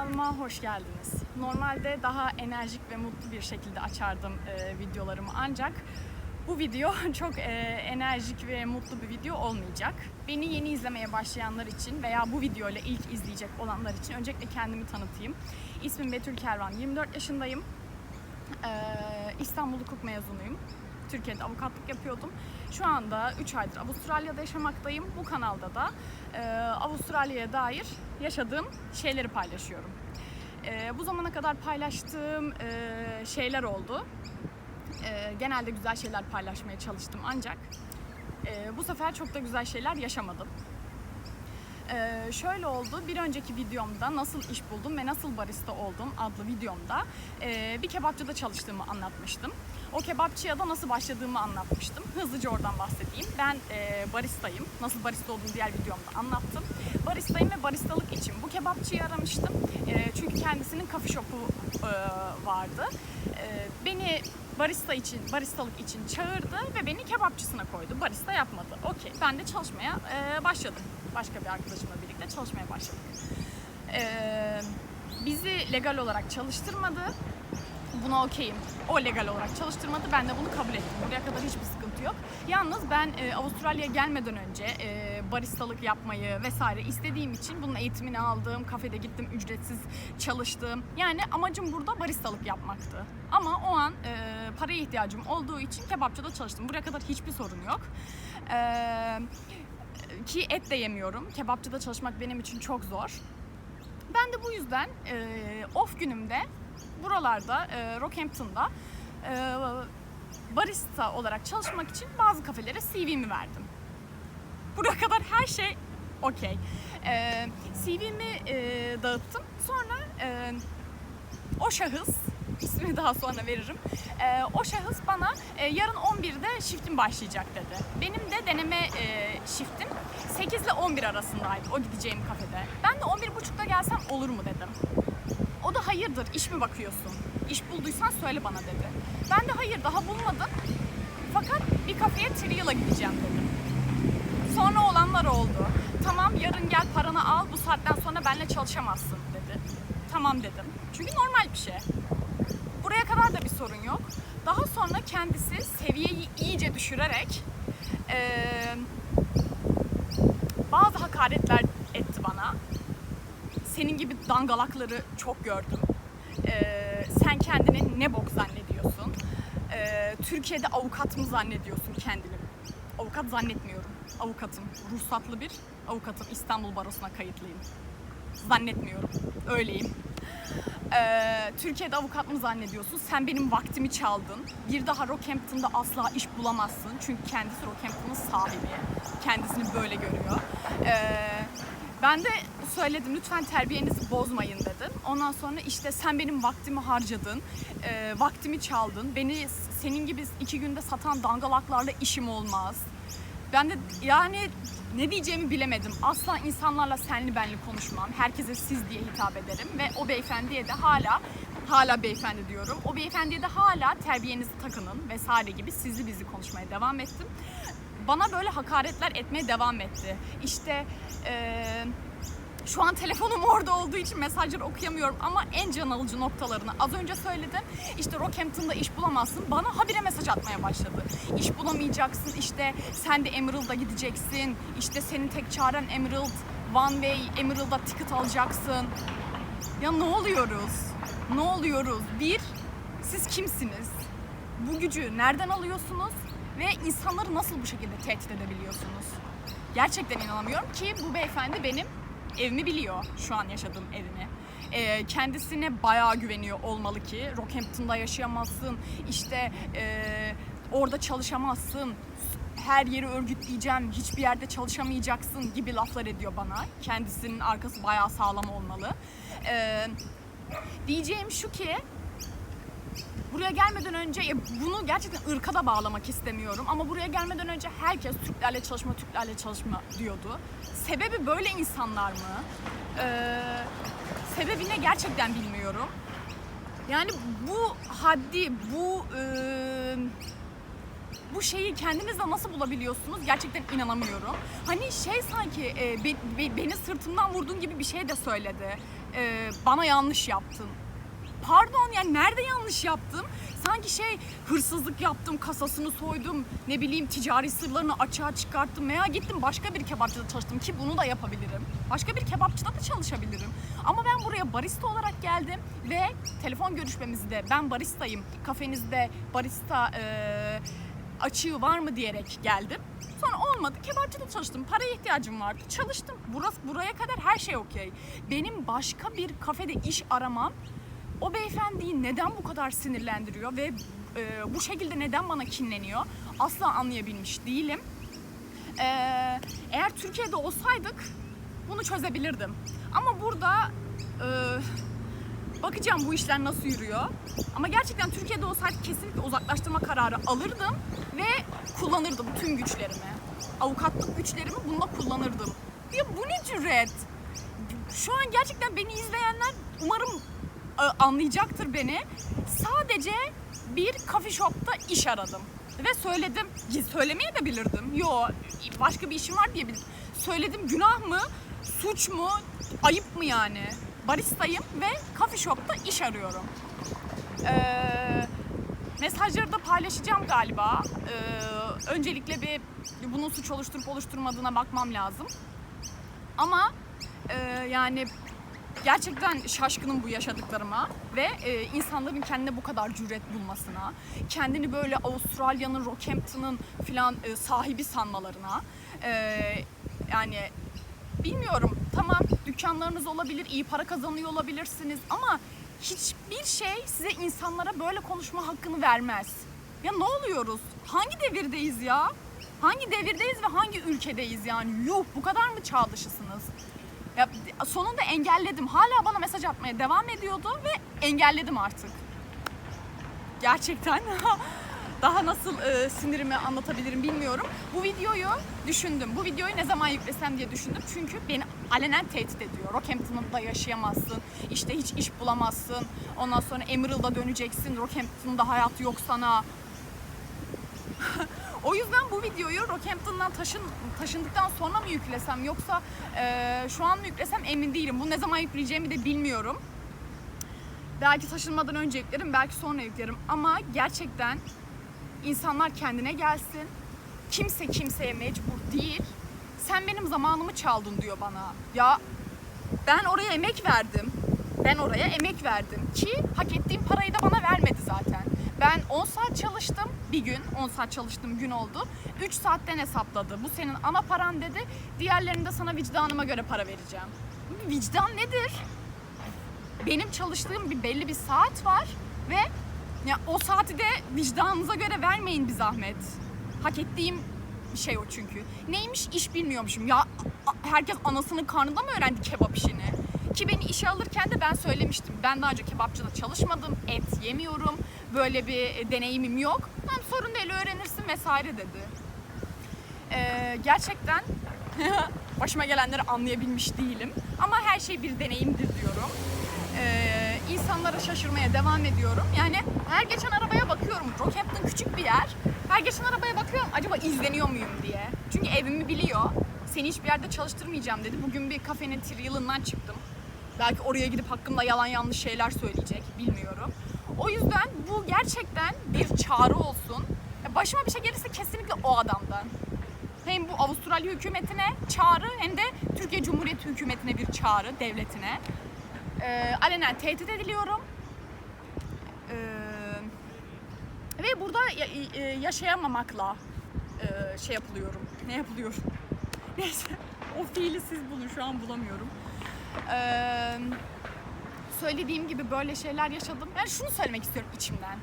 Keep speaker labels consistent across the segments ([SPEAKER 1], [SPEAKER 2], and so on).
[SPEAKER 1] kanalıma hoş geldiniz. Normalde daha enerjik ve mutlu bir şekilde açardım e, videolarımı ancak bu video çok e, enerjik ve mutlu bir video olmayacak. Beni yeni izlemeye başlayanlar için veya bu videoyla ilk izleyecek olanlar için öncelikle kendimi tanıtayım. İsmim Betül Kervan, 24 yaşındayım. E, İstanbul Hukuk mezunuyum. Türkiye'de avukatlık yapıyordum. Şu anda 3 aydır Avustralya'da yaşamaktayım. Bu kanalda da e, Avustralya'ya dair yaşadığım şeyleri paylaşıyorum. E, bu zamana kadar paylaştığım e, şeyler oldu. E, genelde güzel şeyler paylaşmaya çalıştım ancak e, bu sefer çok da güzel şeyler yaşamadım. Ee, şöyle oldu, bir önceki videomda nasıl iş buldum ve nasıl barista oldum adlı videomda e, bir kebapçıda çalıştığımı anlatmıştım. O kebapçıya da nasıl başladığımı anlatmıştım. Hızlıca oradan bahsedeyim. Ben e, baristayım. Nasıl barista olduğumu diğer videomda anlattım. Baristayım ve baristalık için bu kebapçıyı aramıştım. E, çünkü kendisinin kafe shop'u e, vardı. E, beni barista için, baristalık için çağırdı ve beni kebapçısına koydu. Barista yapmadı. Okey. Ben de çalışmaya e, başladım. Başka bir arkadaşımla birlikte çalışmaya başladık. E, bizi legal olarak çalıştırmadı. Buna okeyim. O legal olarak çalıştırmadı. Ben de bunu kabul ettim. Buraya kadar hiçbir sıkıntı yok. Yalnız ben e, Avustralya'ya gelmeden önce e, baristalık yapmayı vesaire istediğim için bunun eğitimini aldım. Kafede gittim, ücretsiz çalıştım. Yani amacım burada baristalık yapmaktı. Ama o an e, paraya ihtiyacım olduğu için kebapçıda çalıştım. Buraya kadar hiçbir sorun yok. Eee ki et de yemiyorum. Kebapçıda çalışmak benim için çok zor. Ben de bu yüzden e, off günümde buralarda e, Rockhampton'da e, barista olarak çalışmak için bazı kafelere CV'mi verdim. Buraya kadar her şey okey. E, CV'mi e, dağıttım. Sonra e, o şahıs ismini daha sonra veririm. E, o şahıs bana e, yarın 11'de shiftim başlayacak dedi. Benim de deneme e, shiftim 8 ile 11 arasındaydı o gideceğim kafede. Ben de 11.30'da gelsem olur mu dedim. O da hayırdır iş mi bakıyorsun? İş bulduysan söyle bana dedi. Ben de hayır daha bulmadım. Fakat bir kafeye Trial'a gideceğim dedim. Sonra olanlar oldu. Tamam yarın gel paranı al bu saatten sonra benimle çalışamazsın dedi. Tamam dedim. Çünkü normal bir şey. Buraya kadar da bir sorun yok. Daha sonra kendisi seviyeyi iyice düşürerek eee, bazı hakaretler etti bana. Senin gibi dangalakları çok gördüm. Eee, sen kendini ne bok zannediyorsun? Eee, Türkiye'de avukat mı zannediyorsun kendini? Avukat zannetmiyorum. Avukatım. Ruhsatlı bir avukatım. İstanbul Barosu'na kayıtlıyım. Zannetmiyorum. Öyleyim. Ee, Türkiye'de avukat mı zannediyorsun? Sen benim vaktimi çaldın. Bir daha Rockhampton'da asla iş bulamazsın. Çünkü kendisi Rockhampton'ın sahibi. Kendisini böyle görüyor. Ee, ben de söyledim lütfen terbiyenizi bozmayın dedim. Ondan sonra işte sen benim vaktimi harcadın, e, vaktimi çaldın. Beni senin gibi iki günde satan dangalaklarla işim olmaz. Ben de yani ne diyeceğimi bilemedim. Asla insanlarla senli benli konuşmam. Herkese siz diye hitap ederim ve o beyefendiye de hala hala beyefendi diyorum. O beyefendiye de hala terbiyenizi takının vesaire gibi sizli bizi konuşmaya devam ettim. Bana böyle hakaretler etmeye devam etti. İşte eee şu an telefonum orada olduğu için mesajları okuyamıyorum ama en can alıcı noktalarını az önce söyledim. İşte Rockhampton'da iş bulamazsın. Bana habire mesaj atmaya başladı. İş bulamayacaksın. İşte sen de Emerald'a gideceksin. İşte senin tek çaren Emerald. One Way Emerald'a ticket alacaksın. Ya ne oluyoruz? Ne oluyoruz? Bir, siz kimsiniz? Bu gücü nereden alıyorsunuz? Ve insanları nasıl bu şekilde tehdit edebiliyorsunuz? Gerçekten inanamıyorum ki bu beyefendi benim evimi biliyor şu an yaşadığım evimi. Ee, kendisine bayağı güveniyor olmalı ki Rockhampton'da yaşayamazsın, işte ee, orada çalışamazsın, her yeri örgütleyeceğim, hiçbir yerde çalışamayacaksın gibi laflar ediyor bana. Kendisinin arkası bayağı sağlam olmalı. Ee, diyeceğim şu ki buraya gelmeden önce ya bunu gerçekten ırka da bağlamak istemiyorum ama buraya gelmeden önce herkes Türklerle çalışma, Türklerle çalışma diyordu. Sebebi böyle insanlar mı? Ee, sebebi ne gerçekten bilmiyorum. Yani bu haddi, bu e, bu şeyi kendinizde nasıl bulabiliyorsunuz gerçekten inanamıyorum. Hani şey sanki e, be- be- beni sırtımdan vurduğun gibi bir şey de söyledi. E, bana yanlış yaptın. Pardon yani nerede yanlış yaptım? Sanki şey hırsızlık yaptım, kasasını soydum, ne bileyim ticari sırlarını açığa çıkarttım veya gittim başka bir kebapçıda çalıştım ki bunu da yapabilirim. Başka bir kebapçıda da çalışabilirim. Ama ben buraya barista olarak geldim ve telefon görüşmemizde ben baristayım, kafenizde barista eee, açığı var mı diyerek geldim. Sonra olmadı. Kebapçıda çalıştım. Paraya ihtiyacım vardı. Çalıştım. Burası buraya kadar her şey okey. Benim başka bir kafede iş aramam o beyefendiyi neden bu kadar sinirlendiriyor ve e, bu şekilde neden bana kinleniyor asla anlayabilmiş değilim. E, eğer Türkiye'de olsaydık bunu çözebilirdim. Ama burada e, bakacağım bu işler nasıl yürüyor. Ama gerçekten Türkiye'de olsaydı kesinlikle uzaklaştırma kararı alırdım ve kullanırdım tüm güçlerimi. Avukatlık güçlerimi bununla kullanırdım. Ya bu ne cüret? Şu an gerçekten beni izleyenler umarım anlayacaktır beni. Sadece bir coffee shop'ta iş aradım. Ve söyledim. Söylemeye de bilirdim. Yo başka bir işim var diye bildim. Söyledim günah mı? Suç mu? Ayıp mı yani? Baristayım ve coffee shop'ta iş arıyorum. Ee, mesajları da paylaşacağım galiba. Ee, öncelikle bir bunun suç oluşturup oluşturmadığına bakmam lazım. Ama e, yani gerçekten şaşkınım bu yaşadıklarıma ve e, insanların kendine bu kadar cüret bulmasına, kendini böyle Avustralya'nın Rockhampton'ın filan e, sahibi sanmalarına. E, yani bilmiyorum tamam dükkanlarınız olabilir, iyi para kazanıyor olabilirsiniz ama hiçbir şey size insanlara böyle konuşma hakkını vermez. Ya ne oluyoruz? Hangi devirdeyiz ya? Hangi devirdeyiz ve hangi ülkedeyiz yani? Yuh bu kadar mı çağ dışısınız? Ya sonunda engelledim. Hala bana mesaj atmaya devam ediyordu ve engelledim artık. Gerçekten daha nasıl e, sinirimi anlatabilirim bilmiyorum. Bu videoyu düşündüm. Bu videoyu ne zaman yüklesem diye düşündüm. Çünkü beni alenen tehdit ediyor. Rockhampton'da yaşayamazsın. işte hiç iş bulamazsın. Ondan sonra Emerald'a döneceksin. Rockhampton'da hayat yok sana. O yüzden bu videoyu Rockhampton'dan taşın, taşındıktan sonra mı yüklesem yoksa e, şu an mı yüklesem emin değilim. Bu ne zaman yükleyeceğimi de bilmiyorum. Belki taşınmadan önce yüklerim, belki sonra yüklerim. Ama gerçekten insanlar kendine gelsin. Kimse kimseye mecbur değil. Sen benim zamanımı çaldın diyor bana. Ya ben oraya emek verdim. Ben oraya emek verdim ki hak ettiğim parayı da bana vermedi zaten. Ben 10 saat çalıştım bir gün, 10 saat çalıştığım gün oldu. 3 saatten hesapladı. Bu senin ana paran dedi. Diğerlerini de sana vicdanıma göre para vereceğim. Vicdan nedir? Benim çalıştığım bir belli bir saat var ve ya o saati de vicdanınıza göre vermeyin bir zahmet. Hak ettiğim bir şey o çünkü. Neymiş iş bilmiyormuşum. Ya herkes anasının karnında mı öğrendi kebap işini? Ki beni işe alırken de ben söylemiştim. Ben daha önce kebapçıda çalışmadım, et yemiyorum. Böyle bir deneyimim yok. Tamam sorun değil öğrenirsin vesaire dedi. Ee, gerçekten başıma gelenleri anlayabilmiş değilim. Ama her şey bir deneyimdir diyorum. Ee, insanlara şaşırmaya devam ediyorum. Yani her geçen arabaya bakıyorum. Rockhampton küçük bir yer. Her geçen arabaya bakıyorum acaba izleniyor muyum diye. Çünkü evimi biliyor. Seni hiçbir yerde çalıştırmayacağım dedi. Bugün bir kafenin trialından çıktım. Belki oraya gidip hakkımda yalan yanlış şeyler söyleyecek. Bilmiyorum. O yüzden bu gerçekten bir çağrı olsun. Başıma bir şey gelirse kesinlikle o adamdan. Hem bu Avustralya hükümetine çağrı hem de Türkiye Cumhuriyeti hükümetine bir çağrı, devletine. Ee, alenen tehdit ediliyorum. Ee, ve burada e, yaşayamamakla e, şey yapılıyorum. Ne yapılıyorum? Neyse. O fiili siz bulun. Şu an bulamıyorum. Ee, söylediğim gibi böyle şeyler yaşadım. Yani şunu söylemek istiyorum içimden.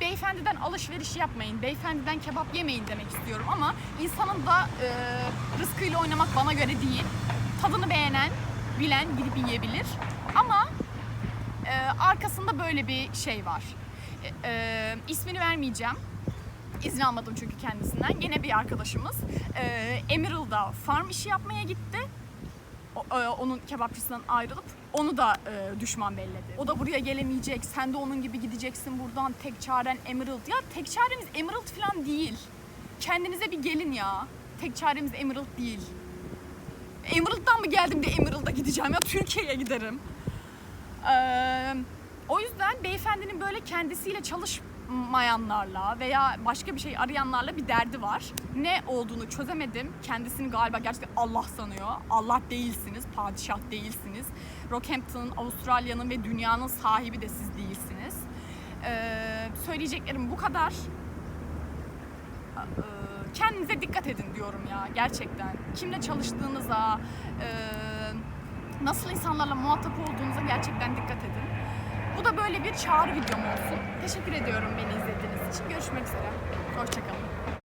[SPEAKER 1] Beyefendiden alışveriş yapmayın, beyefendiden kebap yemeyin demek istiyorum ama insanın da e, rızkıyla oynamak bana göre değil. Tadını beğenen, bilen gidip yiyebilir. Ama e, arkasında böyle bir şey var. E, e, ismini vermeyeceğim. İzin almadım çünkü kendisinden. Yine bir arkadaşımız. E, Emerald'da farm işi yapmaya gitti. E, onun kebapçısından ayrılıp onu da e, düşman belledi. O da buraya gelemeyecek. Sen de onun gibi gideceksin buradan. Tek çaren Emerald. Ya tek çaremiz Emerald falan değil. Kendinize bir gelin ya. Tek çaremiz Emerald değil. Emerald'dan mı geldim de Emerald'a gideceğim ya Türkiye'ye giderim. Ee, o yüzden beyefendinin böyle kendisiyle çalışmayanlarla veya başka bir şey arayanlarla bir derdi var. Ne olduğunu çözemedim. Kendisini galiba gerçekten Allah sanıyor. Allah değilsiniz, padişah değilsiniz. Rockhampton'ın, Avustralya'nın ve dünyanın sahibi de siz değilsiniz. Ee, söyleyeceklerim bu kadar. Ee, kendinize dikkat edin diyorum ya gerçekten. Kimle çalıştığınıza, e, nasıl insanlarla muhatap olduğunuza gerçekten dikkat edin. Bu da böyle bir çağrı videom olsun. Teşekkür ediyorum beni izlediğiniz için. Görüşmek üzere. Hoşçakalın.